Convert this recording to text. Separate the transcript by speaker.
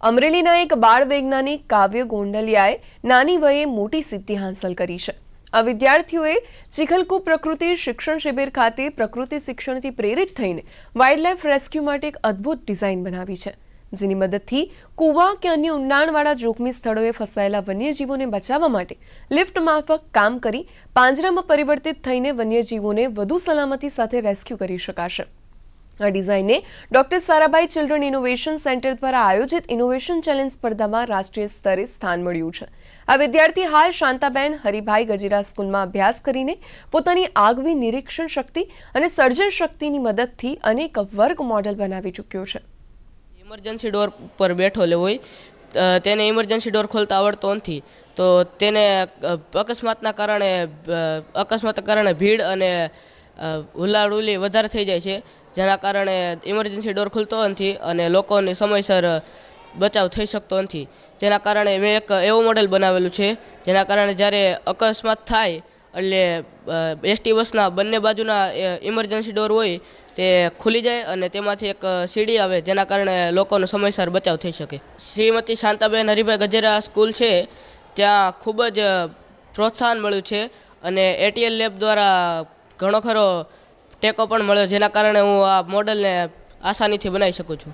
Speaker 1: અમરેલીના એક બાળ વૈજ્ઞાનિક કાવ્ય ગોંડલિયાએ નાની વયે મોટી સિદ્ધિ હાંસલ કરી છે. આ વિદ્યાર્થીઓએ ચિખલકુ પ્રકૃતિ શિક્ષણ શિબિર ખાતે પ્રકૃતિ શિક્ષણથી પ્રેરિત થઈને વાઇલ્ડલાઇફ રેસ્ક્યુ માટે એક અદ્ભુત ડિઝાઇન બનાવી છે. જેની મદદથી કૂવા કે અન્ય ઊંડાણવાળા જોખમી સ્થળોએ ફસાયેલા વન્યજીવોને બચાવવા માટે લિફ્ટ માફક કામ કરી પાંજરામાં પરિવર્તિત થઈને વન્યજીવોને વધુ સલામતી સાથે રેસ્ક્યુ કરી શકાશે. આ ડિઝાઈને doctor Sarabhai children innovation centre દ્વારા આયોજિત ઇનોવેશન ચેલેન્જ સ્પર્ધામાં રાષ્ટ્રીય સ્તરે સ્થાન મળ્યું છે. આ વિદ્યાર્થી હાલ શાંતાબેન, હરિભાઈ ગજીરા સ્કૂલમાં અભ્યાસ કરીને પોતાની આગવી નિરીક્ષણ શક્તિ અને સર્જન શક્તિની મદદથી અનેક વર્ગ મોડેલ બનાવી ચૂક્યો છે.
Speaker 2: ઇમરજન્સી ડોર પર બેઠો હોય તેને ઇમરજન્સી ડોર ખોલતા આવડતો નથી. તો તેને અકસ્માતના કારણે અકસ્માતના કારણે ભીડ અને હુલાડુલી વધારે થઈ જાય છે. જેના કારણે ઇમરજન્સી ડોર ખુલતો નથી અને લોકોને સમયસર બચાવ થઈ શકતો નથી. જેના કારણે મેં એક એવું મોડેલ બનાવેલું છે, જેના કારણે જ્યારે અકસ્માત થાય એટલે એસટી બસના બંને બાજુના ઇમરજન્સી ડોર હોય તે ખુલી જાય અને તેમાંથી એક સીડી આવે જેના કારણે લોકોનો સમયસર બચાવ થઈ શકે. શ્રીમતી શાંતાબેન હરિભાઈ ગજેરા સ્કૂલ છે, ત્યાં ખૂબ જ પ્રોત્સાહન મળ્યું છે અને એટીએલ લેબ દ્વારા ઘણો ખરો ટેકો પણ મળ્યો જેના કારણે હું આ મોડલને આસાનીથી બનાવી શકું છું.